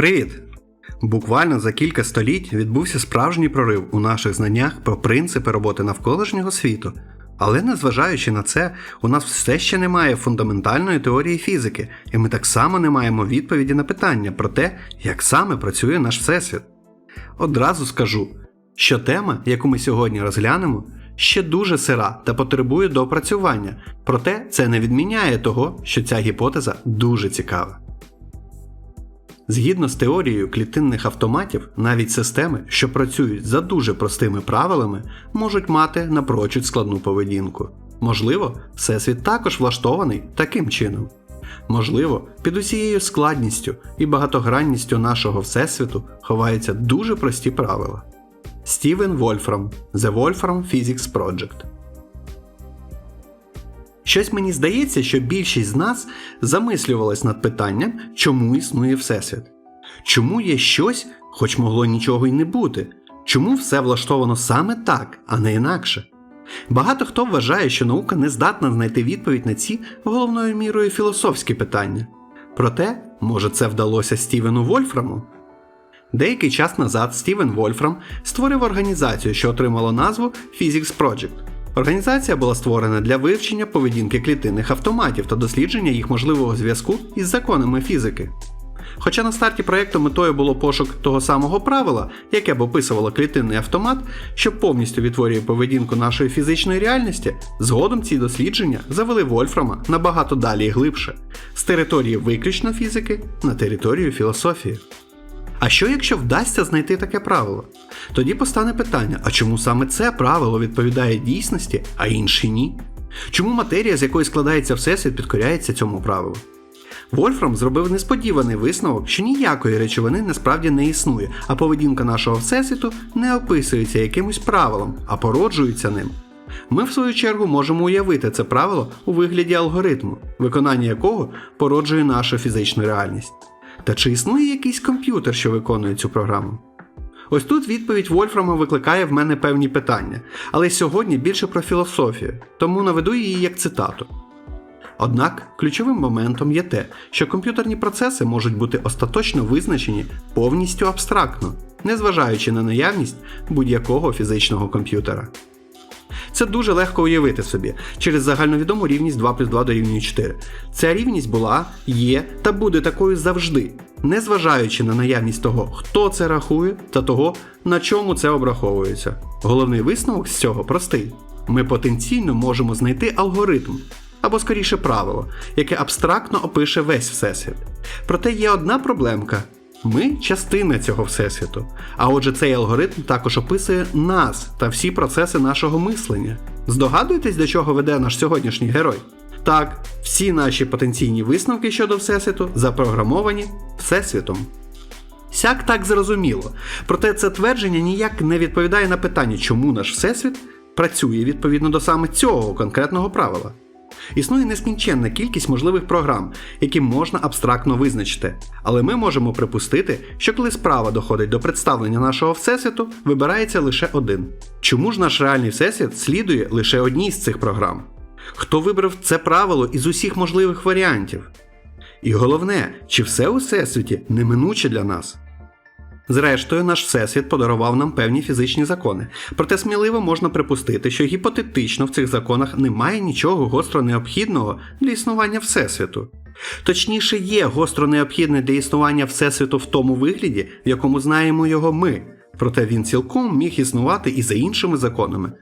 Привіт! Буквально за кілька століть відбувся справжній прорив у наших знаннях про принципи роботи навколишнього світу. Але незважаючи на це, у нас все ще немає фундаментальної теорії фізики, і ми так само не маємо відповіді на питання про те, як саме працює наш всесвіт. Одразу скажу, що тема, яку ми сьогодні розглянемо, ще дуже сира та потребує доопрацювання, проте це не відміняє того, що ця гіпотеза дуже цікава. Згідно з теорією клітинних автоматів, навіть системи, що працюють за дуже простими правилами, можуть мати напрочуд складну поведінку. Можливо, всесвіт також влаштований таким чином. Можливо, під усією складністю і багатогранністю нашого всесвіту ховаються дуже прості правила. Стівен Вольфрам The Wolfram Physics Project Щось мені здається, що більшість з нас замислювалась над питанням, чому існує Всесвіт. Чому є щось, хоч могло нічого й не бути? Чому все влаштовано саме так, а не інакше? Багато хто вважає, що наука не здатна знайти відповідь на ці головною мірою філософські питання. Проте, може, це вдалося Стівену Вольфраму? Деякий час назад Стівен Вольфрам створив організацію, що отримала назву Physics Project. Організація була створена для вивчення поведінки клітинних автоматів та дослідження їх можливого зв'язку із законами фізики. Хоча на старті проєкту метою було пошук того самого правила, яке б описувало клітинний автомат, що повністю відтворює поведінку нашої фізичної реальності, згодом ці дослідження завели Вольфрама набагато далі і глибше, з території виключно фізики на територію філософії. А що якщо вдасться знайти таке правило? Тоді постане питання: а чому саме це правило відповідає дійсності, а інші ні? Чому матерія, з якої складається всесвіт, підкоряється цьому правилу? Вольфрам зробив несподіваний висновок, що ніякої речовини насправді не існує, а поведінка нашого всесвіту не описується якимось правилом, а породжується ним. Ми, в свою чергу, можемо уявити це правило у вигляді алгоритму, виконання якого породжує нашу фізичну реальність. Та чи існує якийсь комп'ютер, що виконує цю програму? Ось тут відповідь Вольфрама викликає в мене певні питання, але сьогодні більше про філософію, тому наведу її як цитату. Однак ключовим моментом є те, що комп'ютерні процеси можуть бути остаточно визначені повністю абстрактно, незважаючи на наявність будь-якого фізичного комп'ютера. Це дуже легко уявити собі через загальновідому рівність 2 плюс 2 дорівнює 4. Ця рівність була, є та буде такою завжди, незважаючи на наявність того, хто це рахує, та того, на чому це обраховується. Головний висновок з цього простий: ми потенційно можемо знайти алгоритм. Або скоріше правило, яке абстрактно опише весь всесвіт. Проте є одна проблемка: ми частина цього всесвіту. А отже, цей алгоритм також описує нас та всі процеси нашого мислення. Здогадуєтесь, до чого веде наш сьогоднішній герой? Так, всі наші потенційні висновки щодо всесвіту запрограмовані всесвітом. Сяк так зрозуміло. Проте це твердження ніяк не відповідає на питання, чому наш всесвіт працює відповідно до саме цього конкретного правила. Існує нескінченна кількість можливих програм, які можна абстрактно визначити, але ми можемо припустити, що коли справа доходить до представлення нашого всесвіту, вибирається лише один. Чому ж наш реальний всесвіт слідує лише одній з цих програм? Хто вибрав це правило із усіх можливих варіантів? І головне, чи все у всесвіті неминуче для нас? Зрештою, наш всесвіт подарував нам певні фізичні закони, проте сміливо можна припустити, що гіпотетично в цих законах немає нічого гостро необхідного для існування Всесвіту. Точніше, є гостро необхідне для існування Всесвіту в тому вигляді, в якому знаємо його ми, проте він цілком міг існувати і за іншими законами.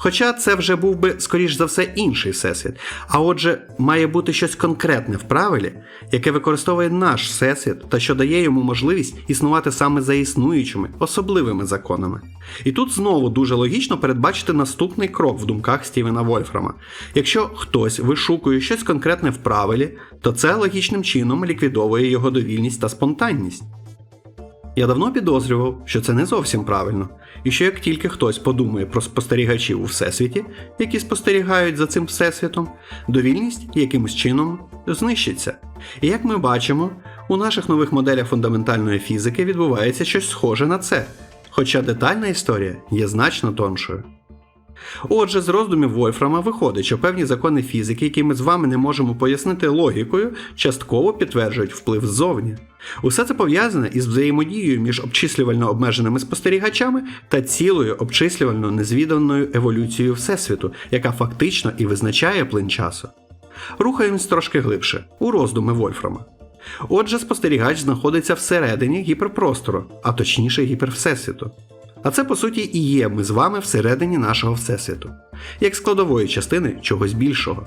Хоча це вже був би, скоріш за все, інший всесвіт. А отже, має бути щось конкретне в правилі, яке використовує наш всесвіт та що дає йому можливість існувати саме за існуючими, особливими законами. І тут знову дуже логічно передбачити наступний крок в думках Стівена Вольфрама. Якщо хтось вишукує щось конкретне в правилі, то це логічним чином ліквідовує його довільність та спонтанність. Я давно підозрював, що це не зовсім правильно, і що як тільки хтось подумає про спостерігачів у всесвіті, які спостерігають за цим всесвітом, довільність якимось чином знищиться. І як ми бачимо, у наших нових моделях фундаментальної фізики відбувається щось схоже на це, хоча детальна історія є значно тоншою. Отже, з роздумів Вольфрама виходить, що певні закони фізики, які ми з вами не можемо пояснити логікою, частково підтверджують вплив ззовні. Усе це пов'язане із взаємодією між обчислювально обмеженими спостерігачами та цілою обчислювально незвіданою еволюцією Всесвіту, яка фактично і визначає плин часу. Рухаємось трошки глибше, у роздуми Вольфрама. Отже, спостерігач знаходиться всередині гіперпростору, а точніше гіпервсесвіту. А це по суті і є ми з вами всередині нашого Всесвіту, як складової частини чогось більшого.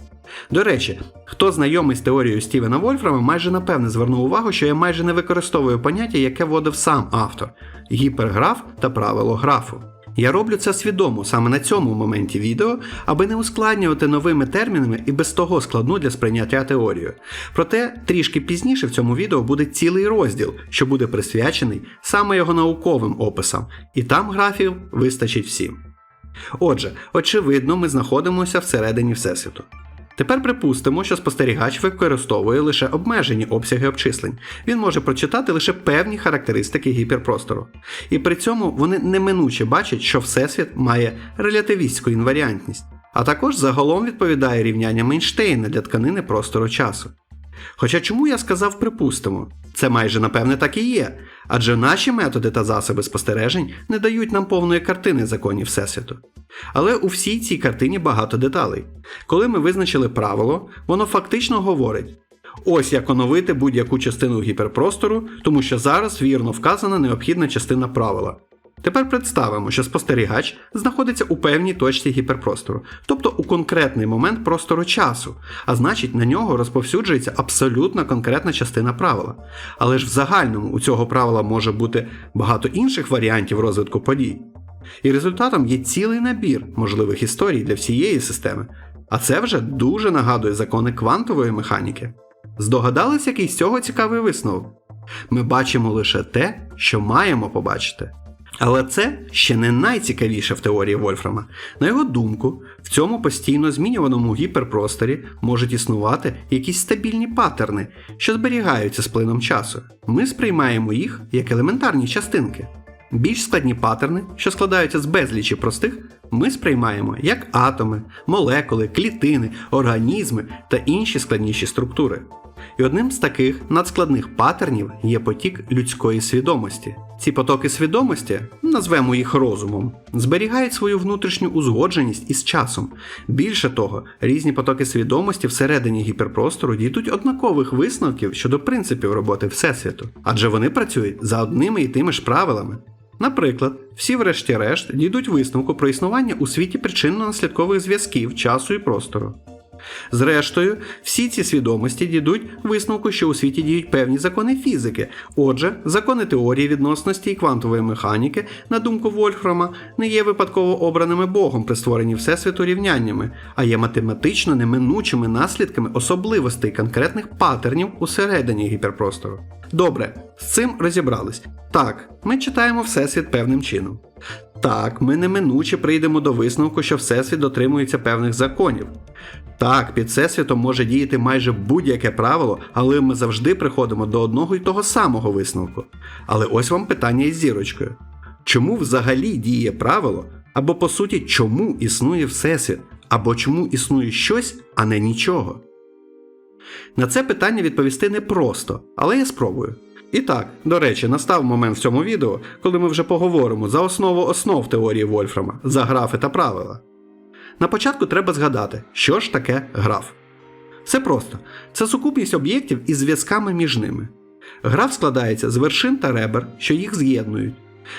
До речі, хто знайомий з теорією Стівена Вольфрама, майже напевне звернув увагу, що я майже не використовую поняття, яке вводив сам автор гіперграф та правило графу. Я роблю це свідомо саме на цьому моменті відео, аби не ускладнювати новими термінами і без того складну для сприйняття теорію. Проте трішки пізніше в цьому відео буде цілий розділ, що буде присвячений саме його науковим описам, і там графів вистачить всім. Отже, очевидно, ми знаходимося всередині Всесвіту. Тепер припустимо, що спостерігач використовує лише обмежені обсяги обчислень. Він може прочитати лише певні характеристики гіперпростору. І при цьому вони неминуче бачать, що Всесвіт має релятивістську інваріантність, а також загалом відповідає рівнянням Ейнштейна для тканини простору часу. Хоча чому я сказав припустимо? Це майже напевне так і є, адже наші методи та засоби спостережень не дають нам повної картини законів Всесвіту. Але у всій цій картині багато деталей. Коли ми визначили правило, воно фактично говорить: ось як оновити будь-яку частину гіперпростору, тому що зараз вірно вказана необхідна частина правила. Тепер представимо, що спостерігач знаходиться у певній точці гіперпростору, тобто у конкретний момент простору часу, а значить на нього розповсюджується абсолютно конкретна частина правила. Але ж в загальному у цього правила може бути багато інших варіантів розвитку подій. І результатом є цілий набір можливих історій для всієї системи. А це вже дуже нагадує закони квантової механіки. Здогадались, який з цього цікавий висновок? Ми бачимо лише те, що маємо побачити. Але це ще не найцікавіше в теорії Вольфрама. На його думку, в цьому постійно змінюваному гіперпросторі можуть існувати якісь стабільні паттерни, що зберігаються з плином часу. Ми сприймаємо їх як елементарні частинки. Більш складні паттерни, що складаються з безлічі простих, ми сприймаємо як атоми, молекули, клітини, організми та інші складніші структури. І одним з таких надскладних паттернів є потік людської свідомості. Ці потоки свідомості, назвемо їх розумом, зберігають свою внутрішню узгодженість із часом. Більше того, різні потоки свідомості всередині гіперпростору дійдуть однакових висновків щодо принципів роботи Всесвіту, адже вони працюють за одними і тими ж правилами. Наприклад, всі, врешті-решт, дійдуть висновку про існування у світі причинно-наслідкових зв'язків часу і простору. Зрештою, всі ці свідомості дійдуть висновку, що у світі діють певні закони фізики. Отже, закони теорії відносності і квантової механіки, на думку Вольфрама, не є випадково обраними Богом при створенні Всесвіту рівняннями, а є математично неминучими наслідками особливостей конкретних паттернів усередині гіперпростору. Добре, з цим розібрались. Так, ми читаємо Всесвіт певним чином. Так, ми неминуче прийдемо до висновку, що Всесвіт дотримується певних законів. Так, під всесвітом може діяти майже будь-яке правило, але ми завжди приходимо до одного і того самого висновку. Але ось вам питання із зірочкою. Чому взагалі діє правило, або по суті, чому існує Всесвіт, або чому існує щось, а не нічого? На це питання відповісти непросто, але я спробую. І так, до речі, настав момент в цьому відео, коли ми вже поговоримо за основу основ теорії Вольфрама, за графи та правила. На початку треба згадати, що ж таке граф. Все просто це сукупність об'єктів із зв'язками між ними. Граф складається з вершин та ребер, що їх з'єднують.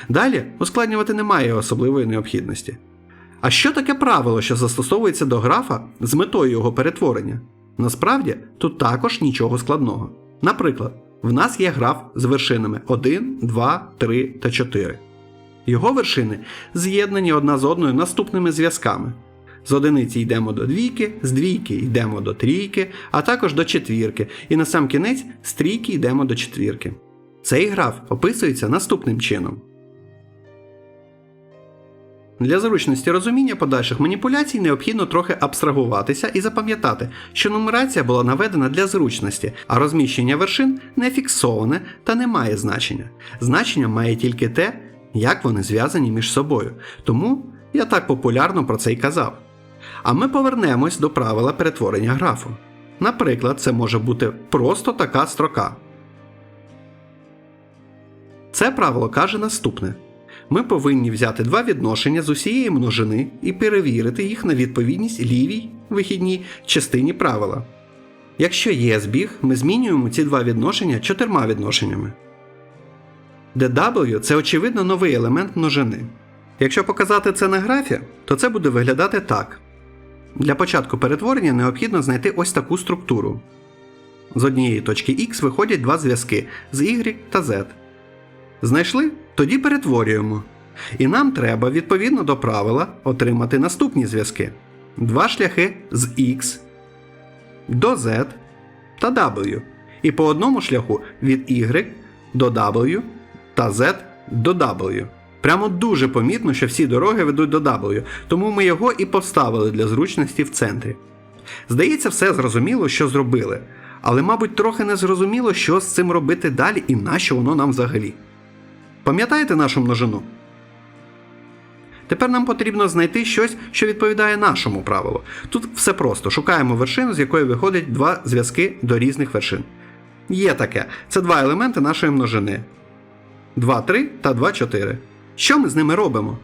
Далі ускладнювати немає особливої необхідності. А що таке правило, що застосовується до графа з метою його перетворення? Насправді тут також нічого складного. Наприклад, в нас є граф з вершинами 1, 2, 3 та 4. Його вершини з'єднані одна з одною наступними зв'язками. З одиниці йдемо до двійки, з двійки йдемо до трійки, а також до четвірки, і на сам кінець з трійки йдемо до четвірки. Цей граф описується наступним чином. Для зручності розуміння подальших маніпуляцій необхідно трохи абстрагуватися і запам'ятати, що нумерація була наведена для зручності, а розміщення вершин не фіксоване та не має значення. Значення має тільки те, як вони зв'язані між собою. Тому Я так популярно про це й казав. А ми повернемось до правила перетворення графу. Наприклад, це може бути просто така строка. Це правило каже наступне: ми повинні взяти два відношення з усієї множини і перевірити їх на відповідність лівій вихідній частині правила. Якщо є збіг, ми змінюємо ці два відношення чотирма відношеннями. DW – це очевидно новий елемент множини. Якщо показати це на графі, то це буде виглядати так. Для початку перетворення необхідно знайти ось таку структуру. З однієї точки X виходять два зв'язки з Y та Z. Знайшли? Тоді перетворюємо. І нам треба, відповідно до правила, отримати наступні зв'язки: два шляхи з X до Z та W. І по одному шляху від Y до W та Z до W. Прямо дуже помітно, що всі дороги ведуть до W, тому ми його і поставили для зручності в центрі. Здається, все зрозуміло, що зробили, але, мабуть, трохи не зрозуміло, що з цим робити далі і нащо воно нам взагалі. Пам'ятаєте нашу множину? Тепер нам потрібно знайти щось, що відповідає нашому правилу. Тут все просто: шукаємо вершину, з якої виходять два зв'язки до різних вершин. Є таке: це два елементи нашої множини: 2, 3 та 2, 4. Що ми з ними робимо?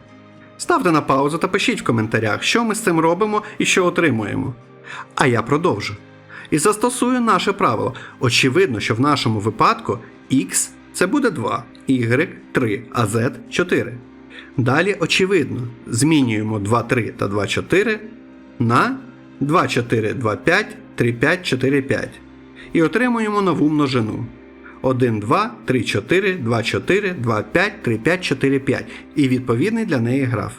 Ставте на паузу та пишіть в коментарях, що ми з цим робимо і що отримуємо. А я продовжу. І застосую наше правило. Очевидно, що в нашому випадку x це буде 2, y 3, а z 4. Далі очевидно, змінюємо 2, 3 та 2, 4 на 2, 4, 2, 5, 3, 5, 4, 5. І отримуємо нову множину. 1, 2, 3, 4, 2, 4, 2, 5, 3, 5, 4, 5 і відповідний для неї граф.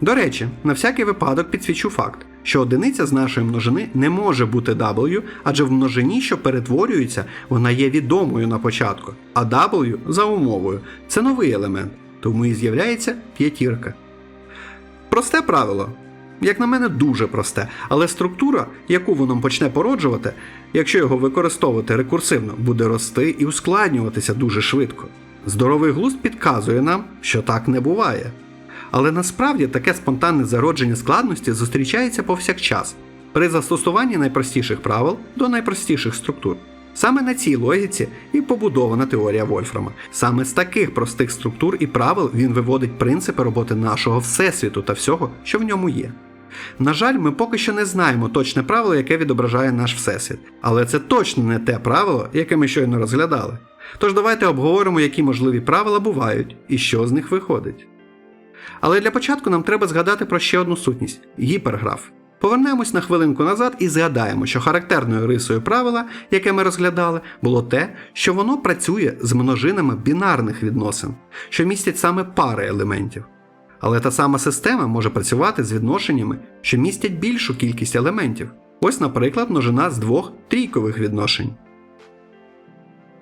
До речі, на всякий випадок підсвічу факт, що одиниця з нашої множини не може бути W, адже в множині, що перетворюється, вона є відомою на початку, а W за умовою це новий елемент, тому і з'являється п'ятірка. Просте правило. Як на мене, дуже просте, але структура, яку воно почне породжувати, якщо його використовувати рекурсивно, буде рости і ускладнюватися дуже швидко. Здоровий глузд підказує нам, що так не буває. Але насправді таке спонтанне зародження складності зустрічається повсякчас при застосуванні найпростіших правил до найпростіших структур. Саме на цій логіці і побудована теорія Вольфрама. Саме з таких простих структур і правил він виводить принципи роботи нашого Всесвіту та всього, що в ньому є. На жаль, ми поки що не знаємо точне правило, яке відображає наш Всесвіт, але це точно не те правило, яке ми щойно розглядали. Тож давайте обговоримо, які можливі правила бувають і що з них виходить. Але для початку нам треба згадати про ще одну сутність гіперграф. Повернемось на хвилинку назад і згадаємо, що характерною рисою правила, яке ми розглядали, було те, що воно працює з множинами бінарних відносин, що містять саме пари елементів. Але та сама система може працювати з відношеннями, що містять більшу кількість елементів. Ось, наприклад, множина з двох трійкових відношень.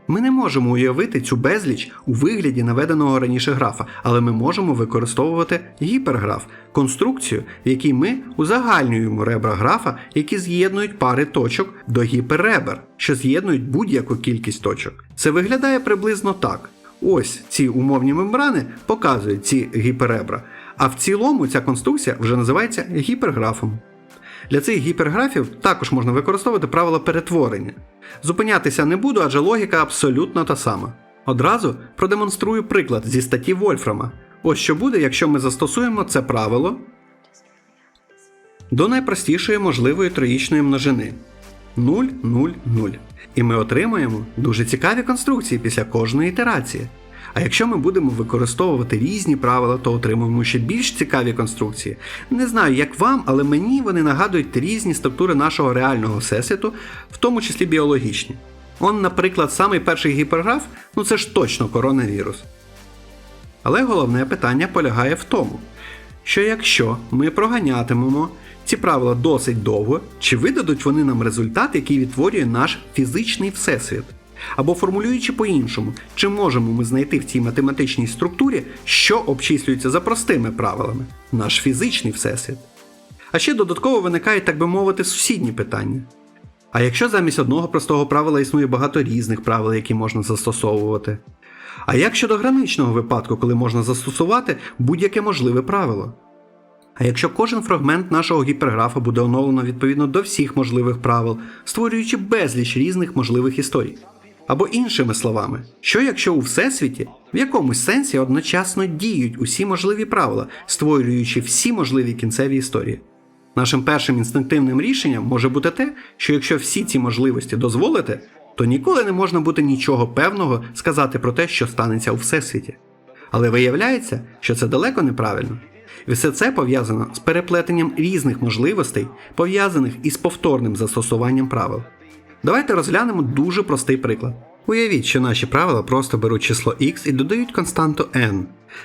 Ми не можемо уявити цю безліч у вигляді наведеного раніше графа, але ми можемо використовувати гіперграф, конструкцію, в якій ми узагальнюємо ребра графа, які з'єднують пари точок до гіперребер, що з'єднують будь-яку кількість точок. Це виглядає приблизно так. Ось ці умовні мембрани показують ці гіперребра, а в цілому ця конструкція вже називається гіперграфом. Для цих гіперграфів також можна використовувати правила перетворення. Зупинятися не буду, адже логіка абсолютно та сама. Одразу продемонструю приклад зі статті Вольфрама. Ось що буде, якщо ми застосуємо це правило до найпростішої можливої троїчної множини 0, 0, 0. І ми отримаємо дуже цікаві конструкції після кожної ітерації. А якщо ми будемо використовувати різні правила, то отримуємо ще більш цікаві конструкції. Не знаю, як вам, але мені вони нагадують різні структури нашого реального всесвіту, в тому числі біологічні. Он, наприклад, самий перший гіперграф, ну це ж точно коронавірус. Але головне питання полягає в тому, що якщо ми проганятимемо ці правила досить довго, чи видадуть вони нам результат, який відтворює наш фізичний всесвіт? Або формулюючи по-іншому, чи можемо ми знайти в цій математичній структурі, що обчислюється за простими правилами, наш фізичний всесвіт. А ще додатково виникають, так би мовити, сусідні питання. А якщо замість одного простого правила існує багато різних правил, які можна застосовувати? А як щодо граничного випадку, коли можна застосувати будь-яке можливе правило? А якщо кожен фрагмент нашого гіперграфа буде оновлено відповідно до всіх можливих правил, створюючи безліч різних можливих історій. Або іншими словами, що якщо у всесвіті в якомусь сенсі одночасно діють усі можливі правила, створюючи всі можливі кінцеві історії? Нашим першим інстинктивним рішенням може бути те, що якщо всі ці можливості дозволити, то ніколи не можна бути нічого певного сказати про те, що станеться у всесвіті. Але виявляється, що це далеко неправильно. І все це пов'язано з переплетенням різних можливостей, пов'язаних із повторним застосуванням правил. Давайте розглянемо дуже простий приклад. Уявіть, що наші правила просто беруть число x і додають константу n.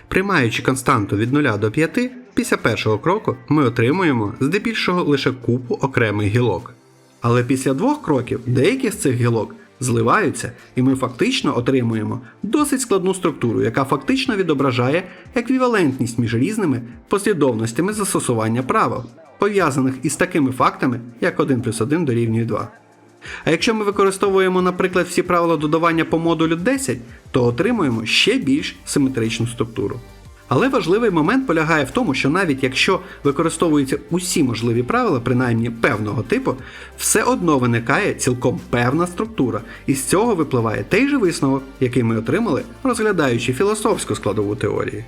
Приймаючи константу від 0 до 5, після першого кроку ми отримуємо здебільшого лише купу окремих гілок. Але після двох кроків деякі з цих гілок зливаються, і ми фактично отримуємо досить складну структуру, яка фактично відображає еквівалентність між різними послідовностями застосування правил, пов'язаних із такими фактами, як 1 плюс 1 дорівнює 2. А якщо ми використовуємо, наприклад, всі правила додавання по модулю 10, то отримуємо ще більш симетричну структуру. Але важливий момент полягає в тому, що навіть якщо використовуються усі можливі правила, принаймні певного типу, все одно виникає цілком певна структура, і з цього випливає той же висновок, який ми отримали, розглядаючи філософську складову теорії.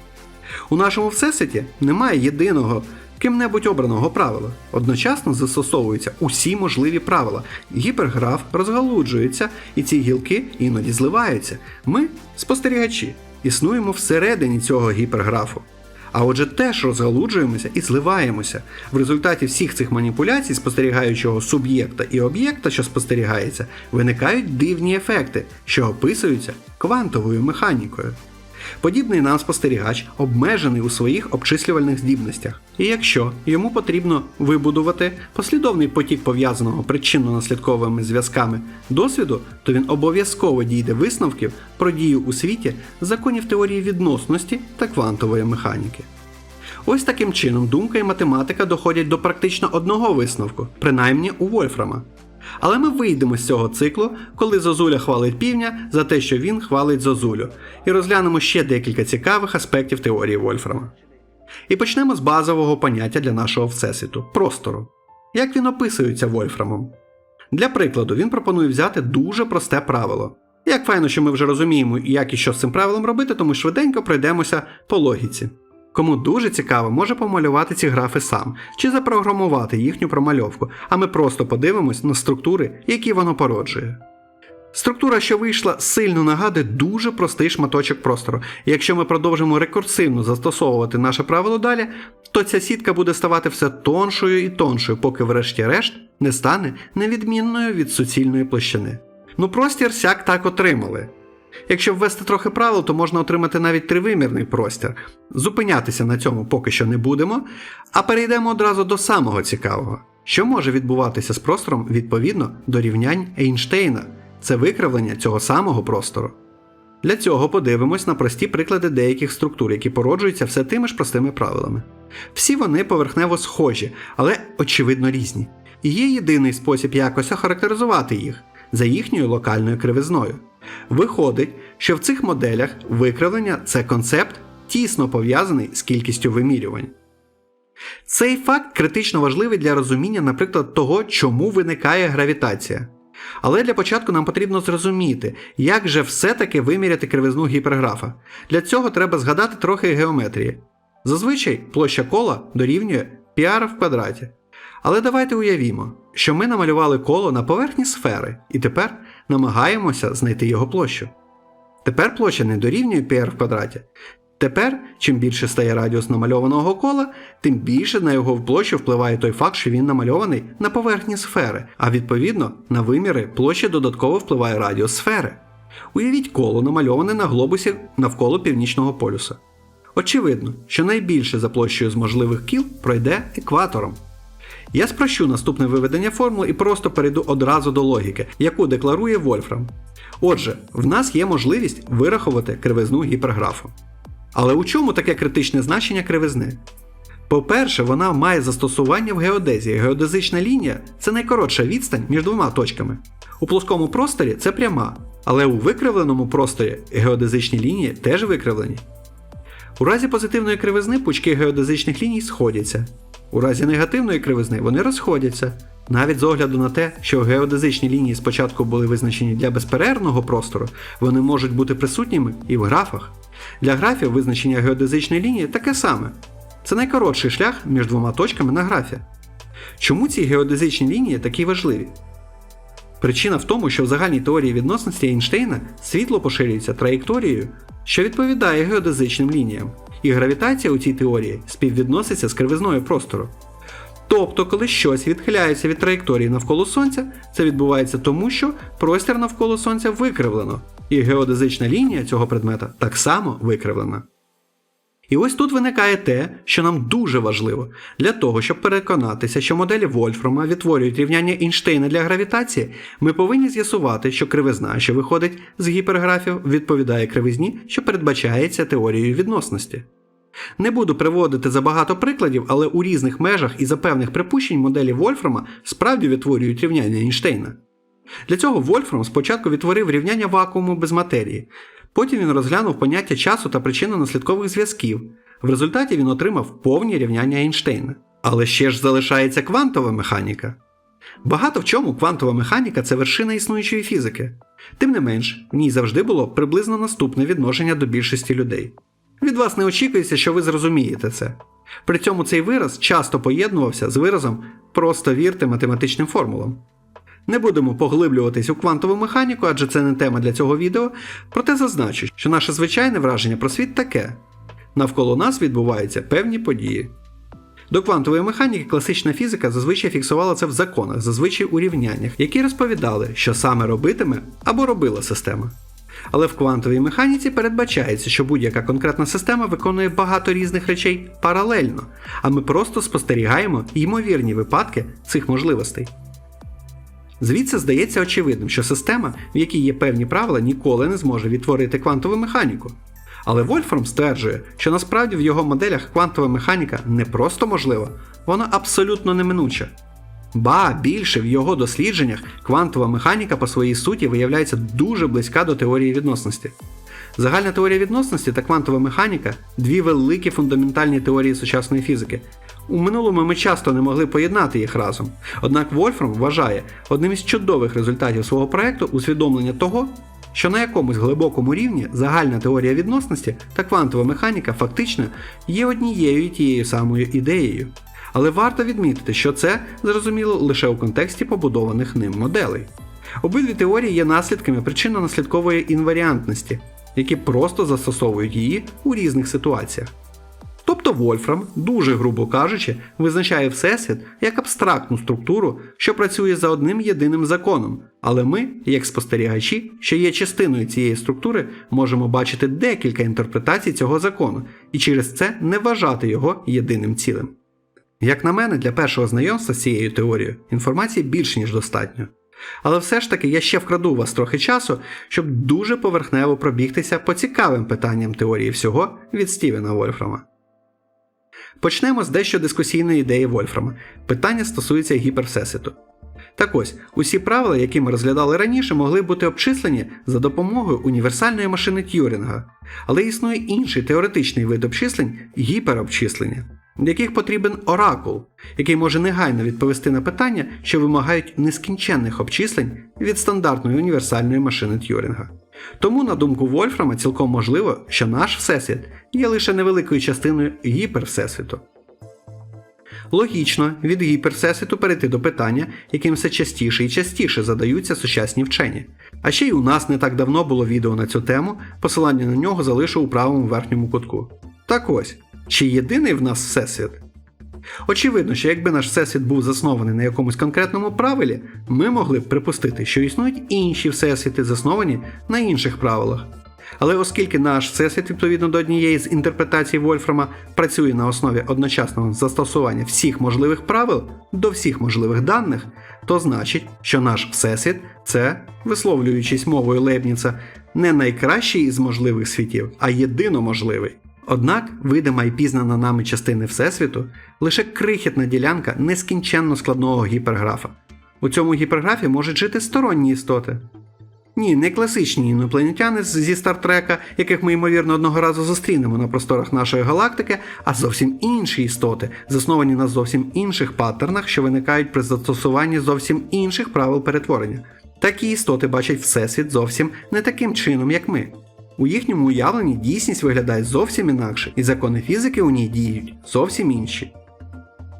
У нашому всесвіті немає єдиного ким-небудь обраного правила. Одночасно застосовуються усі можливі правила. Гіперграф розгалуджується, і ці гілки іноді зливаються. Ми, спостерігачі, існуємо всередині цього гіперграфу. А отже, теж розгалуджуємося і зливаємося. В результаті всіх цих маніпуляцій спостерігаючого суб'єкта і об'єкта, що спостерігається, виникають дивні ефекти, що описуються квантовою механікою. Подібний нам спостерігач обмежений у своїх обчислювальних здібностях, і якщо йому потрібно вибудувати послідовний потік пов'язаного причинно-наслідковими зв'язками досвіду, то він обов'язково дійде висновків про дію у світі законів теорії відносності та квантової механіки. Ось таким чином думка і математика доходять до практично одного висновку, принаймні у Вольфрама. Але ми вийдемо з цього циклу, коли Зозуля хвалить півня за те, що він хвалить Зозулю, і розглянемо ще декілька цікавих аспектів теорії Вольфрама. І почнемо з базового поняття для нашого всесвіту простору. Як він описується Вольфрамом? Для прикладу, він пропонує взяти дуже просте правило. Як файно, що ми вже розуміємо, як і що з цим правилом робити, тому швиденько пройдемося по логіці. Кому дуже цікаво, може помалювати ці графи сам чи запрограмувати їхню промальовку, а ми просто подивимось на структури, які воно породжує. Структура, що вийшла, сильно нагадує дуже простий шматочок простору. Якщо ми продовжимо рекурсивно застосовувати наше правило далі, то ця сітка буде ставати все тоншою і тоншою, поки, врешті-решт, не стане невідмінною від суцільної площини. Ну, простір сяк так отримали. Якщо ввести трохи правил, то можна отримати навіть тривимірний простір. Зупинятися на цьому поки що не будемо, а перейдемо одразу до самого цікавого. Що може відбуватися з простором відповідно до рівнянь Ейнштейна? Це викривлення цього самого простору. Для цього подивимось на прості приклади деяких структур, які породжуються все тими ж простими правилами. Всі вони поверхнево схожі, але очевидно різні. І є єдиний спосіб якось охарактеризувати їх за їхньою локальною кривизною. Виходить, що в цих моделях викривлення це концепт, тісно пов'язаний з кількістю вимірювань. Цей факт критично важливий для розуміння, наприклад, того, чому виникає гравітація. Але для початку нам потрібно зрозуміти, як же все-таки виміряти кривизну гіперграфа. Для цього треба згадати трохи геометрії. Зазвичай площа кола дорівнює πr в квадраті. Але давайте уявімо, що ми намалювали коло на поверхні сфери і тепер намагаємося знайти його площу. Тепер площа не дорівнює πr в квадраті. Тепер, чим більше стає радіус намальованого кола, тим більше на його площу впливає той факт, що він намальований на поверхні сфери, а відповідно на виміри площі додатково впливає радіус сфери. Уявіть коло, намальоване на глобусі навколо північного полюса. Очевидно, що найбільше за площею з можливих кіл пройде екватором. Я спрощу наступне виведення формули і просто перейду одразу до логіки, яку декларує Вольфрам. Отже, в нас є можливість вирахувати кривизну гіперграфу. Але у чому таке критичне значення кривизни? По-перше, вона має застосування в геодезії. Геодезична лінія це найкоротша відстань між двома точками. У плоскому просторі це пряма, але у викривленому просторі геодезичні лінії теж викривлені. У разі позитивної кривизни пучки геодезичних ліній сходяться. У разі негативної кривизни вони розходяться. Навіть з огляду на те, що геодезичні лінії спочатку були визначені для безперервного простору, вони можуть бути присутніми і в графах. Для графів визначення геодезичної лінії таке саме. Це найкоротший шлях між двома точками на графі. Чому ці геодезичні лінії такі важливі? Причина в тому, що в загальній теорії відносності Ейнштейна світло поширюється траєкторією, що відповідає геодезичним лініям, і гравітація у цій теорії співвідноситься з кривизною простору. Тобто, коли щось відхиляється від траєкторії навколо Сонця, це відбувається тому, що простір навколо Сонця викривлено, і геодезична лінія цього предмета так само викривлена. І ось тут виникає те, що нам дуже важливо для того, щоб переконатися, що моделі Вольфрама відтворюють рівняння Ейнштейна для гравітації, ми повинні з'ясувати, що кривизна, що виходить з гіперграфів, відповідає кривизні, що передбачається теорією відносності. Не буду приводити забагато прикладів, але у різних межах і за певних припущень моделі Вольфрама справді відтворюють рівняння Ейнштейна. Для цього Вольфрам спочатку відтворив рівняння вакууму без матерії, потім він розглянув поняття часу та причинно-наслідкових зв'язків. В результаті він отримав повні рівняння Ейнштейна. Але ще ж залишається квантова механіка. Багато в чому квантова механіка це вершина існуючої фізики. Тим не менш, в ній завжди було приблизно наступне відношення до більшості людей. Від вас не очікується, що ви зрозумієте це. При цьому цей вираз часто поєднувався з виразом просто вірте математичним формулам. Не будемо поглиблюватись у квантову механіку, адже це не тема для цього відео, проте зазначу, що наше звичайне враження про світ таке: навколо нас відбуваються певні події. До квантової механіки класична фізика зазвичай фіксувала це в законах, зазвичай у рівняннях, які розповідали, що саме робитиме або робила система. Але в квантовій механіці передбачається, що будь-яка конкретна система виконує багато різних речей паралельно, а ми просто спостерігаємо ймовірні випадки цих можливостей. Звідси здається очевидним, що система, в якій є певні правила, ніколи не зможе відтворити квантову механіку. Але Вольфрам стверджує, що насправді в його моделях квантова механіка не просто можлива, вона абсолютно неминуча. Ба більше в його дослідженнях квантова механіка по своїй суті виявляється дуже близька до теорії відносності. Загальна теорія відносності та квантова механіка дві великі фундаментальні теорії сучасної фізики. У минулому ми часто не могли поєднати їх разом. Однак Вольфрам вважає одним із чудових результатів свого проекту усвідомлення того, що на якомусь глибокому рівні загальна теорія відносності та квантова механіка фактично є однією і тією самою ідеєю. Але варто відмітити, що це зрозуміло лише у контексті побудованих ним моделей. Обидві теорії є наслідками причинно-наслідкової інваріантності, які просто застосовують її у різних ситуаціях. Тобто Вольфрам, дуже грубо кажучи, визначає Всесвіт як абстрактну структуру, що працює за одним єдиним законом, але ми, як спостерігачі, що є частиною цієї структури, можемо бачити декілька інтерпретацій цього закону і через це не вважати його єдиним цілим. Як на мене, для першого знайомства з цією теорією інформації більше, ніж достатньо. Але все ж таки я ще вкраду у вас трохи часу, щоб дуже поверхнево пробігтися по цікавим питанням теорії всього від Стівена Вольфрама. Почнемо з дещо дискусійної ідеї Вольфрама. Питання стосується гіпервсесвіту. Так ось, усі правила, які ми розглядали раніше, могли бути обчислені за допомогою універсальної машини Т'юрінга, але існує інший теоретичний вид обчислень гіперобчислення, в яких потрібен оракул, який може негайно відповісти на питання, що вимагають нескінченних обчислень від стандартної універсальної машини Т'юрінга. Тому, на думку Вольфрама, цілком можливо, що наш Всесвіт є лише невеликою частиною гіпервсесвіту. Логічно від гіпервсесвіту перейти до питання, яким все частіше і частіше задаються сучасні вчені. А ще й у нас не так давно було відео на цю тему, посилання на нього залишу у правому верхньому кутку. Так ось, чи єдиний в нас Всесвіт? Очевидно, що якби наш всесвіт був заснований на якомусь конкретному правилі, ми могли б припустити, що існують інші всесвіти, засновані на інших правилах. Але оскільки наш всесвіт, відповідно до однієї з інтерпретацій Вольфрама, працює на основі одночасного застосування всіх можливих правил до всіх можливих даних, то значить, що наш всесвіт це, висловлюючись мовою Лейбніца, не найкращий із можливих світів, а єдино можливий. Однак видима і пізнана нами частини Всесвіту лише крихітна ділянка нескінченно складного гіперграфа. У цьому гіперграфі можуть жити сторонні істоти. Ні, не класичні інопланетяни зі Стартрека, яких ми ймовірно одного разу зустрінемо на просторах нашої галактики, а зовсім інші істоти, засновані на зовсім інших паттернах, що виникають при застосуванні зовсім інших правил перетворення. Такі істоти бачать Всесвіт зовсім не таким чином, як ми. У їхньому уявленні дійсність виглядає зовсім інакше, і закони фізики у ній діють зовсім інші.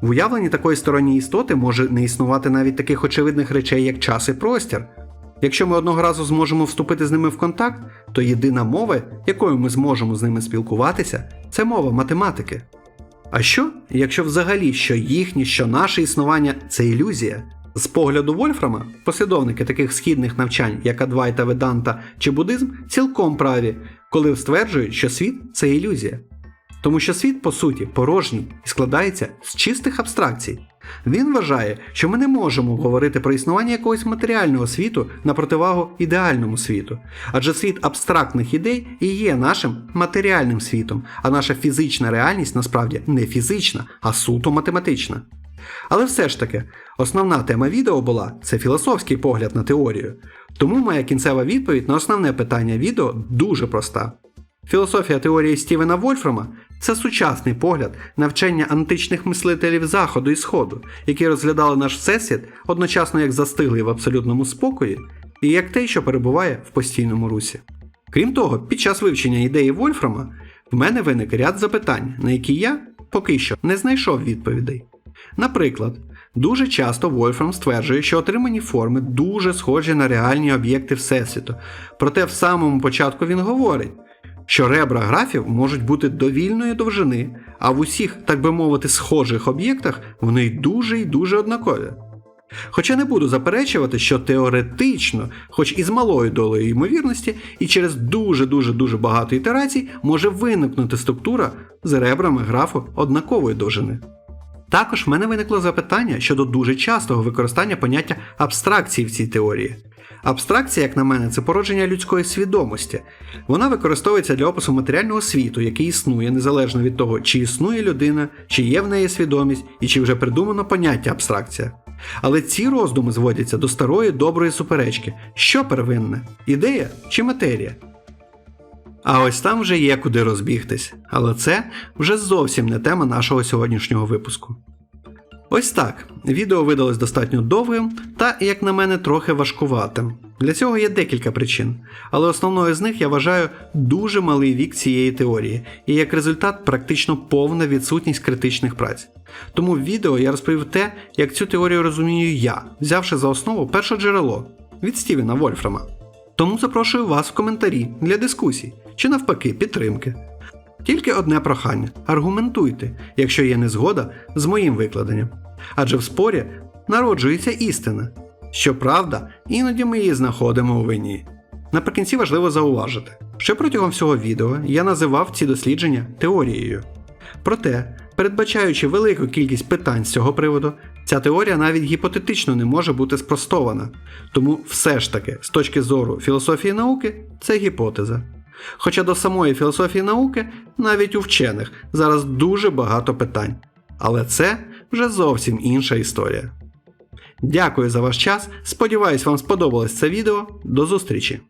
В уявленні такої сторонньої істоти може не існувати навіть таких очевидних речей, як час і простір. Якщо ми одного разу зможемо вступити з ними в контакт, то єдина мова, якою ми зможемо з ними спілкуватися, це мова математики. А що, якщо взагалі що їхнє, що наше існування це ілюзія? З погляду Вольфрама, послідовники таких східних навчань, як Адвайта Веданта чи буддизм, цілком праві, коли стверджують, що світ це ілюзія. Тому що світ, по суті, порожній і складається з чистих абстракцій. Він вважає, що ми не можемо говорити про існування якогось матеріального світу на противагу ідеальному світу, адже світ абстрактних ідей і є нашим матеріальним світом, а наша фізична реальність насправді не фізична, а суто математична. Але все ж таки, основна тема відео була це філософський погляд на теорію. Тому моя кінцева відповідь на основне питання відео дуже проста. Філософія теорії Стівена Вольфрама це сучасний погляд на вчення античних мислителів Заходу і Сходу, які розглядали наш всесвіт одночасно як застиглий в абсолютному спокої і як той, що перебуває в постійному русі. Крім того, під час вивчення ідеї Вольфрама в мене виник ряд запитань, на які я поки що не знайшов відповідей. Наприклад, дуже часто Вольфрам стверджує, що отримані форми дуже схожі на реальні об'єкти Всесвіту, проте в самому початку він говорить, що ребра графів можуть бути довільної довжини, а в усіх, так би мовити, схожих об'єктах вони дуже й дуже однакові. Хоча не буду заперечувати, що теоретично, хоч і з малою долею ймовірності, і через дуже-дуже дуже багато ітерацій може виникнути структура з ребрами графу однакової довжини. Також в мене виникло запитання щодо дуже частого використання поняття абстракції в цій теорії. Абстракція, як на мене, це породження людської свідомості. Вона використовується для опису матеріального світу, який існує незалежно від того, чи існує людина, чи є в неї свідомість, і чи вже придумано поняття абстракція. Але ці роздуми зводяться до старої доброї суперечки, що первинне ідея чи матерія. А ось там вже є куди розбігтись, але це вже зовсім не тема нашого сьогоднішнього випуску. Ось так. Відео видалось достатньо довгим та, як на мене, трохи важкуватим. Для цього є декілька причин, але основною з них я вважаю дуже малий вік цієї теорії, і як результат практично повна відсутність критичних праць. Тому в відео я розповів те, як цю теорію розумію я, взявши за основу перше джерело від Стівена Вольфрама. Тому запрошую вас в коментарі для дискусій чи навпаки підтримки. Тільки одне прохання: аргументуйте, якщо є незгода з моїм викладенням. Адже в спорі народжується істина. Щоправда, іноді ми її знаходимо у вині. Наприкінці важливо зауважити, що протягом всього відео я називав ці дослідження теорією. Проте, передбачаючи велику кількість питань з цього приводу, ця теорія навіть гіпотетично не може бути спростована. Тому все ж таки, з точки зору філософії науки, це гіпотеза. Хоча до самої філософії науки, навіть у вчених, зараз дуже багато питань. Але це вже зовсім інша історія. Дякую за ваш час. Сподіваюсь, вам сподобалось це відео. До зустрічі!